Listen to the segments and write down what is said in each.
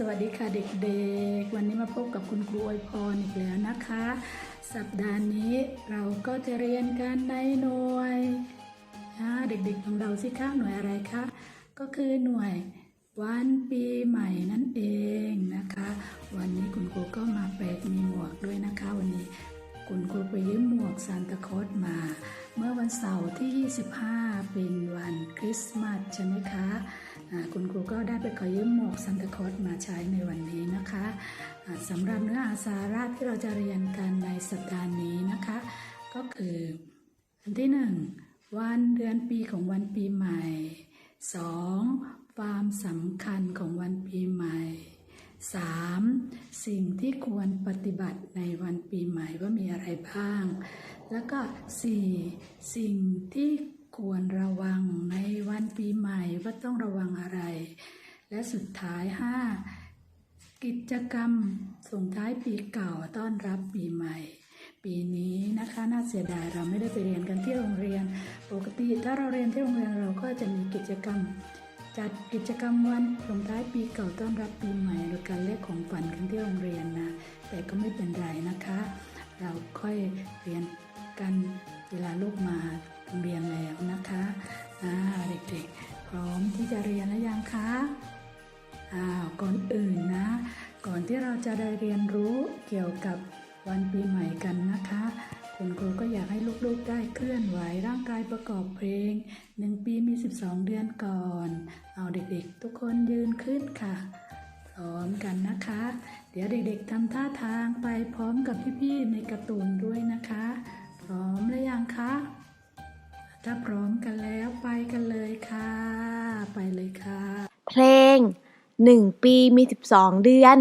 สวัสดีค่ะเด็กๆ วันนี้มาพบกับคุณครูอวยพรอีกแล้วนะคะ สัปดาห์นี้เราก็จะเรียนกันในหน่วยอ่าเด็กๆของเราสิคะหน่วยอะไรคะก็คือหน่วยวันปีใหม่นั่นเองนะคะ วันนี้คุณครูก็มาแปลกมีหมวกด้วยนะคะ วันนี้คุณครูไปยืมหมวกซานตาคลอสมา เมื่อวันเสาร์ที่ 25 เป็นวันคริสต์มาสใช่ไหมคะคุณ ก็ได้ไปขอยืมหมวกซานตาคอสมาใช้ในวันนี้นะคะสำหรับเนื้อหาสาระที่เราจะเรียนกันในสัปดาห์นี้นะคะ ก็คืออันที่ 1 วันเดือนปีของวันปีใหม่ 2. ความสำคัญของวันปีใหม่ 3. สิ่งที่ควรปฏิบัติในวันปีใหม่ว่ามีอะไรบ้าง แล้วก็ 4. สิ่งที่ ควรระวังในวันปีใหม่ว่าต้องระวังอะไร และสุดท้าย 5. กิจกรรมส่งท้ายปีเก่าต้อนรับปีใหม่ ปีนี้นะคะน่าเสียดายเราไม่ได้ไปเรียนกันที่โรงเรียน ปกติถ้าเราเรียนที่โรงเรียนเราก็จะมีกิจกรรม จัดกิจกรรมวันส่งท้ายปีเก่าต้อนรับปีใหม่โดยการแลกของฝันกันที่โรงเรียนนะแต่ก็ไม่เป็นไรนะคะ เราค่อยเรียนกันเวลาลูกมา โรงเรียนแล้วนะคะอ่าเด็กๆ พร้อมที่จะเรียนแล้วยังคะอ้าวก่อนอื่นนะ ก่อนที่เราจะได้เรียนรู้เกี่ยวกับวันปีใหม่กันนะคะ คุณครูก็อยากให้ลูกๆได้เคลื่อนไหวร่างกายประกอบเพลงหนึ่งปีมี 12 เดือนก่อน เอาเด็กๆ ทุกคนยืนขึ้นค่ะ พร้อมกันนะคะ เดี๋ยวเด็กๆทำท่าทางไปพร้อมกับพี่ๆในการ์ตูนด้วยนะคะ พร้อมหรือยังคะ ถ้าพร้อมกันแล้วไปกันเลยค่ะ ไปเลยค่ะ เพลงหนึ่งปีมีสิบสองเดือน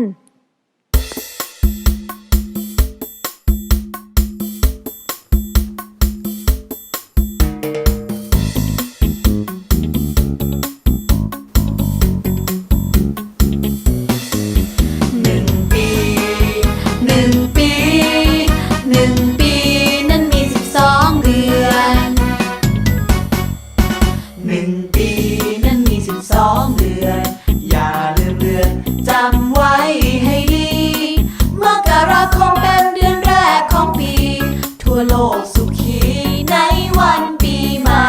วโลกสุขีในวันปีใหม่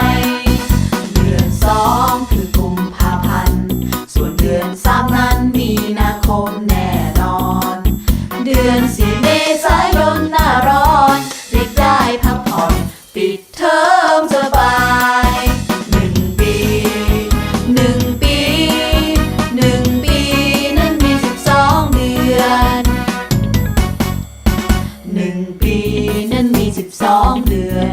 เดือนสองคือกุมภาพันธ์ ส่วนเดือนสามนั้นมีนาคมแน่นอน เดือนสี่เมษายนหน้าร้อนเด็กได้พักผ่อนปิดเทอมสบายหนึ่งปีหนึ่งปีหนึ่งปีนั้นมีสิบสองเดือนหนึ่งปี สองเดือน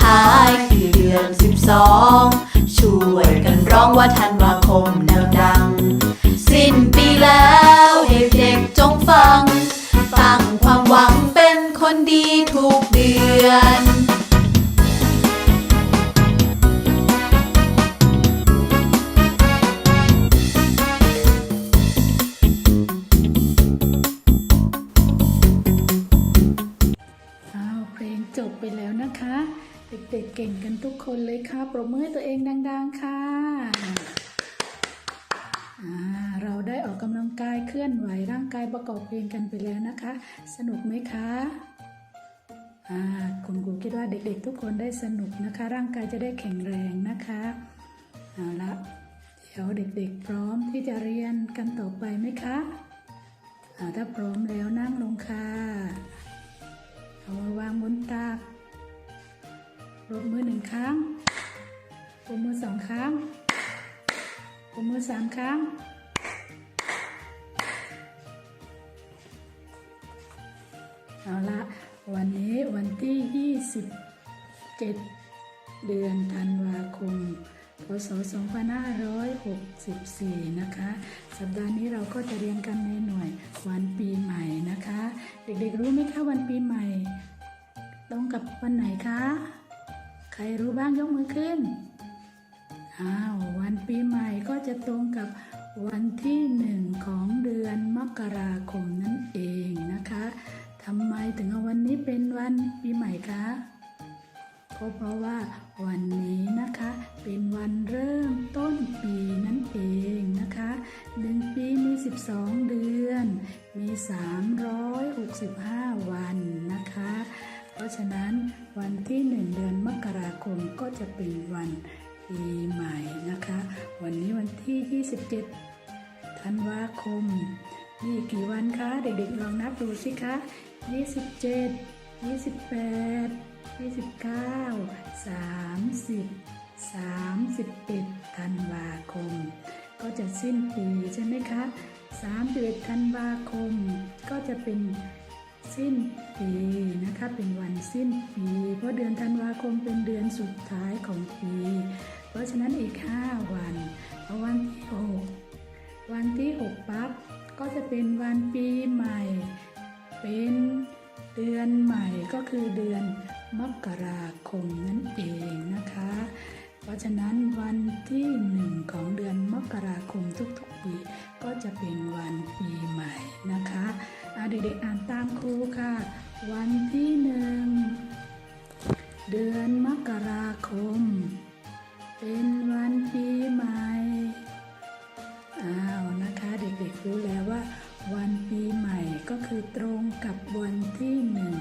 ท้ายคือเดือนสิบสองช่วยกันร้องว่าธันวาคมดังๆ สิ้นปีแล้วเด็กๆจงฟัง ตั้งความหวังเป็นคนดีทุกเดือน เก่งกันทุกคนเลยค่ะ ปรบมือตัวเองดัง ๆ ค่ะ เราได้ออกกำลังกายเคลื่อนไหวร่างกายประกอบเพลงกันไปแล้วนะคะ สนุกไหมคะคุณครูคิดว่าเด็กๆ ทุกคนได้สนุกนะคะ ร่างกายจะได้แข็งแรงนะคะเอาละเดี๋ยวเด็กๆ พร้อมที่จะเรียนกันต่อไปไหมคะถ้าพร้อมแล้วนั่งลงค่ะเอาวางบนตัก ปรบมือหนึ่งครั้งปรบมือสองครั้งปรบมือสามครั้ง เอาละวันนี้วันที่ 27 เดือนธันวาคมพศ2564 นะคะ สัปดาห์นี้เราก็จะเรียนกันในหน่วยวันปีใหม่นะคะ เด็กๆรู้ไหมคะวันปีใหม่ ตรงกับวันไหนคะ ครรู้บ้างยกมือขึ้น อ้าว วันปีใหม่ก็จะตรงกับวันที่หนึ่งของเดือนมกราคมนั่นเองนะคะทำไมถึงเอาวันนี้เป็นวันปีใหม่คะก็เพราะว่าวันนี้นะคะเป็นวันเริ่มต้นปีนั่นเองนะคะหนึ่งปีมี 12 เดือน มี 365 วันนะคะ เพราะฉะนั้น วันที่หนึ่งเดือนมกราคมก็จะเป็นวันปีใหม่นะคะ วันนี้วันที่ 27 ธันวาคมมีกี่วันคะ เด็กๆลองนับดูสิคะ 27 28 29 30 31 ธันวาคม ก็จะสิ้นปีใช่ไหมคะ 31 ธันวาคม ก็จะเป็น สิ้นปีนะคะเป็นวันสิ้นปี เพราะเดือนธันวาคมเป็นเดือนสุดท้ายของปี เพราะฉะนั้นอีก 5 วันพอวันที่6วันที่ 6 ปั๊บก็จะเป็นวันปีใหม่ เป็นเดือนใหม่ก็คือเดือนมกราคมนั่นเองนะคะ เพราะฉะนั้นวันที่หนึ่งของเดือนมกราคมทุกๆปี ก็จะเป็นวันปีใหม่ ด็กๆอ่านตามครูค่ะ วันที่หนึ่งเดือนมกราคม เป็นวันปีใหม่อ้าวนะคะเด็กๆรู้แล้วว่า วันปีใหม่ก็คือตรงกับวันที่หนึ่ง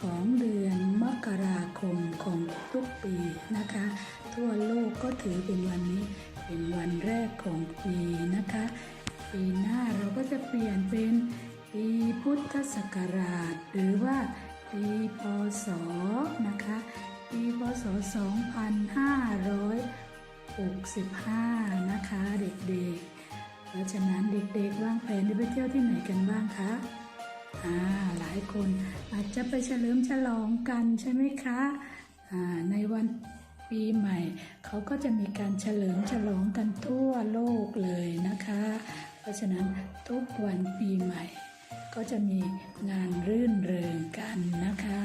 ของเดือนมกราคมของทุกปีนะคะ ทั่วโลกก็ถือเป็นวันนี้เป็นวันแรกของปีนะคะ ปีหน้าเราก็จะเปลี่ยนเป็น ปีพุทธศักราช หรือว่าปีพศนะคะปีพศ 2565 นะคะ เด็กๆ เพราะฉะนั้นเด็กๆ วางแผนจะไปเที่ยวที่ไหนกันบ้างคะอ่าหลายคนอาจจะไปเฉลิมฉลองกันใช่ไหมคะอ่าในวันปีใหม่ เขาก็จะมีการเฉลิมฉลองกันทั่วโลกเลยนะคะ เพราะฉะนั้นทุกวันปีใหม่ ก็จะมีงานรื่นเริงกันนะคะ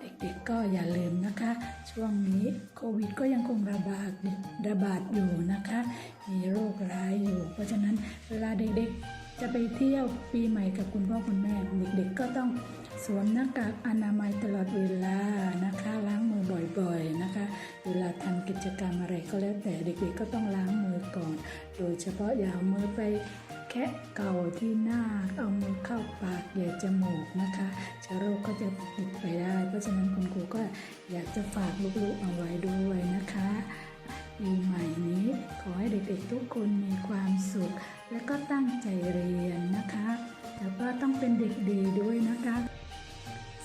เด็กๆก็อย่าลืมนะคะ ช่วงนี้โควิดก็ยังคงระบาดระบาดอยู่นะคะ มีโรคร้ายอยู่ เพราะฉะนั้นเวลาเด็กๆจะไปเที่ยวปีใหม่กับคุณพ่อคุณแม่เด็กๆก็ต้องสวมหน้ากากอนามัยตลอดเวลานะคะ ล้างมือบ่อยๆนะคะ เวลาทำกิจกรรมอะไรก็แล้วแต่เด็กๆก็ต้องล้างมือก่อน โดยเฉพาะอย่าเอามือไป แคะเก่าที่หน้าเอามือเข้าปากแย่จมูกนะคะเชื้อโรคก็จะติดไปได้ เพราะฉะนั้นคุณครูก็อยากจะฝากลูกๆเอาไว้ด้วยนะคะปีใหม่นี้ขอให้เด็กๆทุกคนมีความสุข และก็ตั้งใจเรียนนะคะแล้วก็ต้องเป็นเด็กดีด้วยนะคะ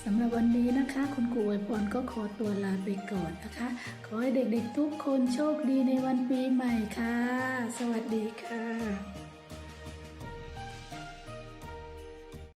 สำหรับวันนี้นะคะ คุณครูอวยพรก็ขอตัวลาไปก่อนนะคะ ขอให้เด็กๆทุกคนโชคดีในวันปีใหม่ค่ะ สวัสดีค่ะ